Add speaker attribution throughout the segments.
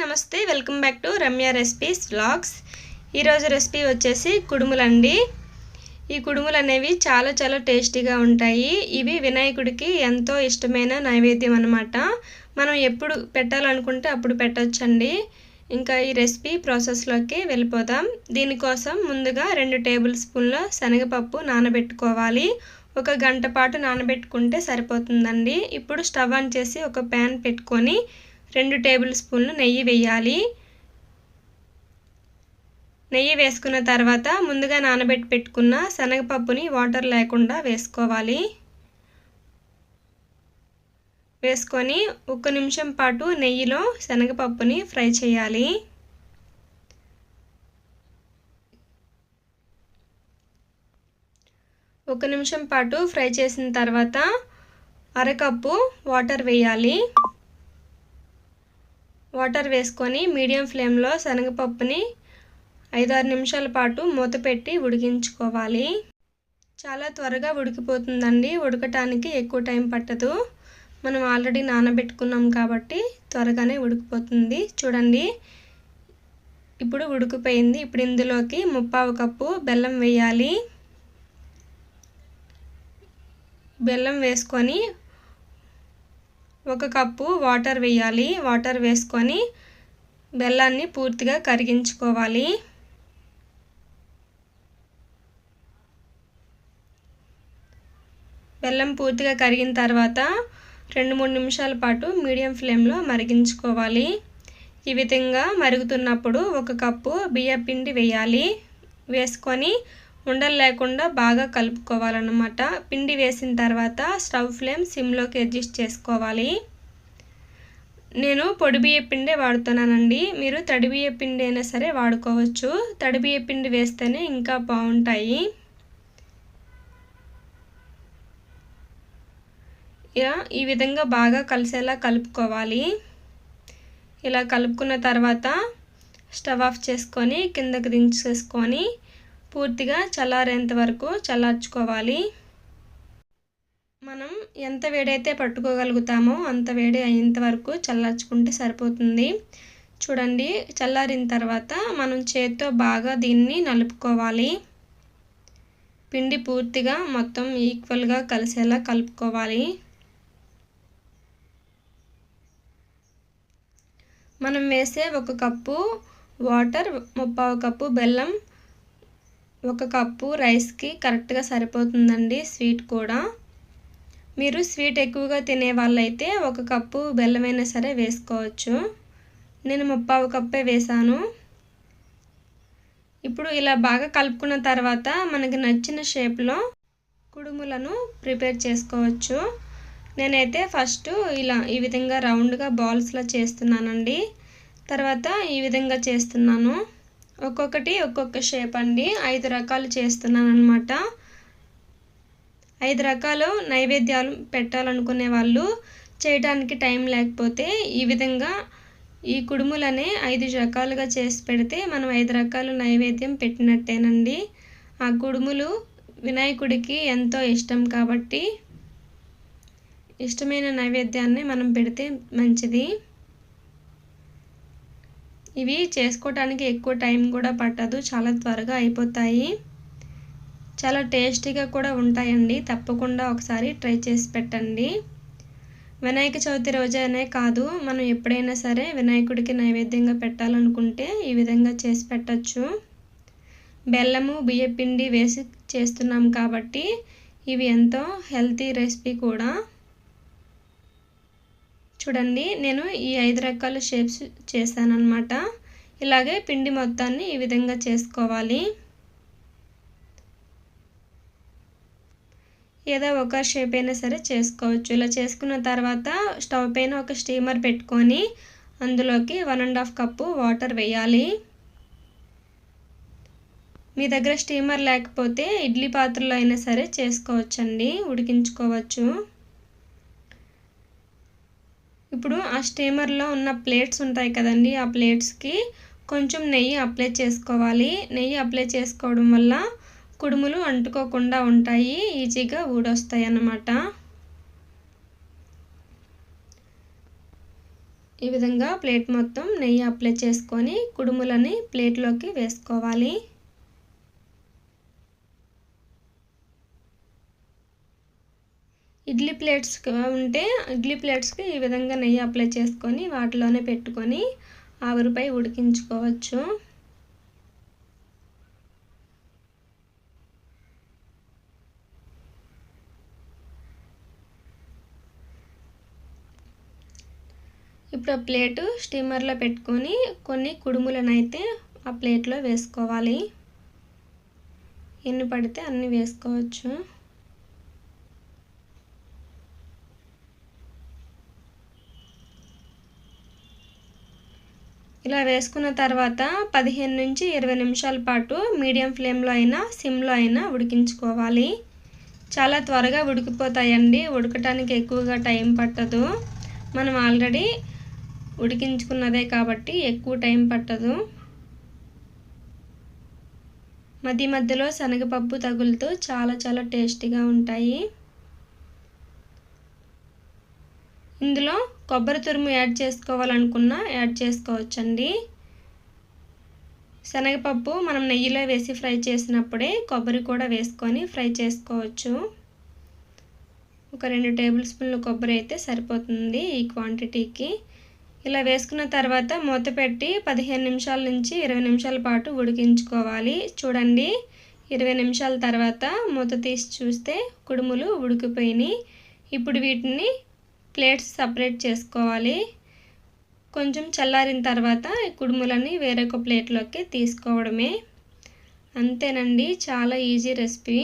Speaker 1: నమస్తే welcome back to Ramya recipes vlogs. ఈరోజు recipe వచ్చేసి కుడుములండి. ఈ కుడుములు అనేవి చాలా చాలా టేస్టీగా ఉంటాయి. ఇవి వినాయకుడికి ఎంతో ఇష్టమైన నైవేద్యం అనమాట మనం ఎప్పుడు పెట్టాలనుకుంటే అప్పుడు పెట్టొచ్చండి. ఇంకా ఈ రెసిపీ ప్రాసెస్లోకి వెళ్ళిపోదాం. దీనికోసం ముందుగా రెండు టేబుల్ స్పూన్ల శనగపప్పు నానబెట్టుకోవాలి. ఒక గంట పాటు నానబెట్టుకుంటే సరిపోతుందండి. ఇప్పుడు స్టవ్ ఆన్ చేసి ఒక ప్యాన్ పెట్టుకొని రెండు టేబుల్ స్పూన్లు నెయ్యి వేయాలి. నెయ్యి వేసుకున్న తర్వాత ముందుగా నానబెట్టి పెట్టుకున్న శనగపప్పుని వాటర్ లేకుండా వేసుకోవాలి. వేసుకొని ఒక నిమిషం పాటు నెయ్యిలో శనగపప్పుని ఫ్రై చేయాలి. ఒక నిమిషం పాటు ఫ్రై చేసిన తర్వాత అరకప్పు వాటర్ వేయాలి. వాటర్ వేసుకొని మీడియం ఫ్లేమ్లో శనగపప్పుని ఐదారు నిమిషాల పాటు మూత పెట్టి ఉడికించుకోవాలి. చాలా త్వరగా ఉడికిపోతుందండి. ఉడకటానికి ఎక్కువ టైం పట్టదు. మనం ఆల్రెడీ నానబెట్టుకున్నాం కాబట్టి త్వరగానే ఉడికిపోతుంది. చూడండి ఇప్పుడు ఉడికిపోయింది. ఇప్పుడు ఇందులోకి ముప్పావు కప్పు బెల్లం వేయాలి. బెల్లం వేసుకొని ఒక కప్పు వాటర్ వేయాలి. వాటర్ వేసుకొని బెల్లాన్ని పూర్తిగా కరిగించుకోవాలి. బెల్లం పూర్తిగా కరిగిన తర్వాత రెండు మూడు నిమిషాల పాటు మీడియం ఫ్లేమ్లో మరిగించుకోవాలి. ఈ విధంగా మరుగుతున్నప్పుడు ఒక కప్పు బియ్య పిండి వేయాలి. వేసుకొని ఉండలు లేకుండా బాగా కలుపుకోవాలన్నమాట. పిండి వేసిన తర్వాత స్టవ్ ఫ్లేమ్ సిమ్లోకి అడ్జస్ట్ చేసుకోవాలి. నేను పొడి బియ్య పిండే వాడుతున్నానండి. మీరు తడి బియ్య పిండి అయినా సరే వాడుకోవచ్చు. తడి బియ్య పిండి వేస్తేనే ఇంకా బాగుంటాయి. ఇలా ఈ విధంగా బాగా కలిసేలా కలుపుకోవాలి. ఇలా కలుపుకున్న తర్వాత స్టవ్ ఆఫ్ చేసుకొని కిందకి దించేసుకొని పూర్తిగా చల్లారేంత వరకు చల్లార్చుకోవాలి. మనం ఎంత వేడైతే పట్టుకోగలుగుతామో అంత వేడి అయ్యేంత వరకు చల్లార్చుకుంటే సరిపోతుంది. చూడండి చల్లారిన తర్వాత మనం చేత్తో బాగా దీన్ని నలుపుకోవాలి. పిండి పూర్తిగా మొత్తం ఈక్వల్గా కలిసేలా కలుపుకోవాలి. మనం వేసే ఒక కప్పు వాటర్ ముప్పావు కప్పు బెల్లం ఒక కప్పు రైస్కి కరెక్ట్గా సరిపోతుందండి స్వీట్ కూడా. మీరు స్వీట్ ఎక్కువగా తినే వాళ్ళైతే ఒక కప్పు బెల్లమైనా సరే వేసుకోవచ్చు. నేను ముప్పావు కప్పే వేసాను. ఇప్పుడు ఇలా బాగా కలుపుకున్న తర్వాత మనకి నచ్చిన షేప్లో కుడుములను ప్రిపేర్ చేసుకోవచ్చు. నేనైతే ఫస్ట్ ఇలా ఈ విధంగా రౌండ్గా బాల్స్లో చేస్తున్నానండి. తర్వాత ఈ విధంగా చేస్తున్నాను. ఒక్కొక్కటి ఒక్కొక్క షేప్ అండి. ఐదు రకాలు చేస్తున్నాను అనమాట ఐదు రకాలు నైవేద్యాలు పెట్టాలనుకునే వాళ్ళు చేయడానికి టైం లేకపోతే ఈ విధంగా ఈ కుడుములనే ఐదు రకాలుగా చేసి పెడితే మనం ఐదు రకాలు నైవేద్యం పెట్టినట్టేనండి. ఆ కుడుములు వినాయకుడికి ఎంతో ఇష్టం కాబట్టి ఇష్టమైన నైవేద్యాన్ని మనం పెడితే మంచిది. ఇవి చేసుకోవటానికి ఎక్కువ టైం కూడా పట్టదు చాలా త్వరగా అయిపోతాయి. చాలా టేస్టీగా కూడా ఉంటాయండి. తప్పకుండా ఒకసారి ట్రై చేసి పెట్టండి. వినాయక చవితి రోజనే కాదు మనం ఎప్పుడైనా సరే వినాయకుడికి నైవేద్యంగా పెట్టాలనుకుంటే ఈ విధంగా చేసి పెట్టచ్చు. బెల్లము బియ్యపిండి వేసి చేస్తున్నాం కాబట్టి ఇవి ఎంతో హెల్తీ రెసిపీ కూడా. చూడండి నేను ఈ ఐదు రకాల షేప్స్ చేశానమాట ఇలాగే పిండి మొత్తాన్ని ఈ విధంగా చేసుకోవాలి. ఏదో ఒక షేప్ అయినా సరే చేసుకోవచ్చు. ఇలా చేసుకున్న తర్వాత స్టవ్ పైన ఒక స్టీమర్ పెట్టుకొని అందులోకి one and half cup water వేయాలి. మీ దగ్గర స్టీమర్ లేకపోతే ఇడ్లీ పాత్రలో అయినా సరే చేసుకోవచ్చండి ఉడికించుకోవచ్చు. ఇప్పుడు ఆ స్టీమర్లో ఉన్న ప్లేట్స్ ఉంటాయి కదండి ఆ ప్లేట్స్కి కొంచెం నెయ్యి అప్లై చేసుకోవాలి. నెయ్యి అప్లై చేసుకోవడం వల్ల కుడుములు అంటుకోకుండా ఉంటాయి ఈజీగా ఊడొస్తాయి అన్నమాట. ఈ విధంగా ప్లేట్ మొత్తం నెయ్యి అప్లై చేసుకొని కుడుములని ప్లేట్లోకి వేసుకోవాలి. ఇడ్లీ ప్లేట్స్ ఉంటే ఇడ్లీ ప్లేట్స్కి ఈ విధంగా నెయ్యి అప్లై చేసుకొని వాటిలోనే పెట్టుకొని ఆవిరిపై ఉడికించుకోవచ్చు. ఇప్పుడు ఆ ప్లేటు స్టీమర్లో పెట్టుకొని కొన్ని కుడుములనైతే ఆ ప్లేట్లో వేసుకోవాలి. ఎన్ని పడితే అన్ని వేసుకోవచ్చు. ఇలా వేసుకున్న తర్వాత పదిహేను నుంచి ఇరవై నిమిషాల పాటు మీడియం ఫ్లేమ్లో అయినా సిమ్లో అయినా ఉడికించుకోవాలి. చాలా త్వరగా ఉడికిపోతాయండి. ఉడకటానికి ఎక్కువగా టైం పట్టదు. మనం ఆల్రెడీ ఉడికించుకున్నదే కాబట్టి ఎక్కువ టైం పట్టదు. మధ్య మధ్యలో శనగపప్పు తగులుతూ చాలా చాలా టేస్టీగా ఉంటాయి. ఇందులో కొబ్బరి తురుము యాడ్ చేసుకోవాలనుకున్నా యాడ్ చేసుకోవచ్చండి. శనగపప్పు మనం నెయ్యిలో వేసి ఫ్రై చేసినప్పుడే కొబ్బరి కూడా వేసుకొని ఫ్రై చేసుకోవచ్చు. ఒక రెండు టేబుల్ స్పూన్లు కొబ్బరి అయితే సరిపోతుంది ఈ క్వాంటిటీకి. ఇలా వేసుకున్న తర్వాత మూత పెట్టి పదిహేను నిమిషాల నుంచి ఇరవై నిమిషాల పాటు ఉడికించుకోవాలి. చూడండి ఇరవై నిమిషాల తర్వాత మూత తీసి చూస్తే కుడుములు ఉడికిపోయినాయి. ఇప్పుడు వీటిని ప్లేట్స్ సపరేట్ చేసుకోవాలి. కొంచెం చల్లారిన తర్వాత కుడుములని వేరొక ప్లేట్లోకి తీసుకోవడమే. అంతేనండి చాలా ఈజీ రెసిపీ.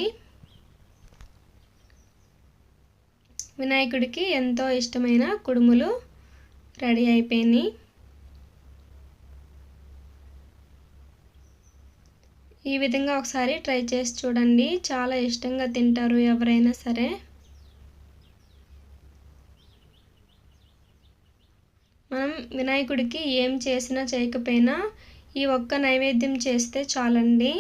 Speaker 1: వినాయకుడికి ఎంతో ఇష్టమైన కుడుములు రెడీ అయిపోయినాయి. ఈ విధంగా ఒకసారి ట్రై చేసి చూడండి. చాలా ఇష్టంగా తింటారు ఎవరైనా సరే. మనం వినాయకుడికి ఏం చేసినా చేయకపోయినా ఈ ఒక్క నైవేద్యం చేస్తే చాలండి.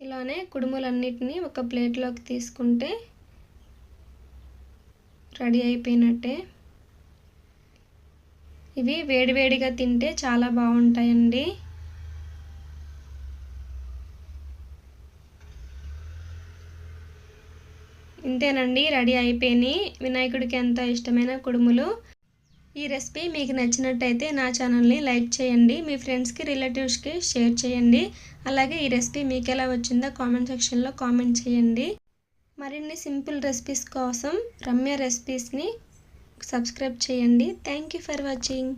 Speaker 1: ఇలానే కుడుములన్నిటినీ ఒక ప్లేట్లోకి తీసుకుంటే రెడీ అయిపోయినట్టే. ఇవి వేడివేడిగా తింటే చాలా బాగుంటాయండి. ఇంతేనండి రెడీ అయిపోయినాయి. వినాయకుడికి ఎంతో ఇష్టమైన కుడుములు? ఈ రెసిపీ మీకు నచ్చినట్టయితే నా ఛానల్ని లైక్ చేయండి మీ ఫ్రెండ్స్కి రిలేటివ్స్కి షేర్ చేయండి. అలాగే ఈ రెసిపీ మీకు ఎలా వచ్చిందో కామెంట్ సెక్షన్లో కామెంట్ చేయండి. మరిన్ని సింపుల్ రెసిపీస్ కోసం రమ్య రెసిపీస్ని సబ్స్క్రైబ్ చేయండి. Thank you for watching.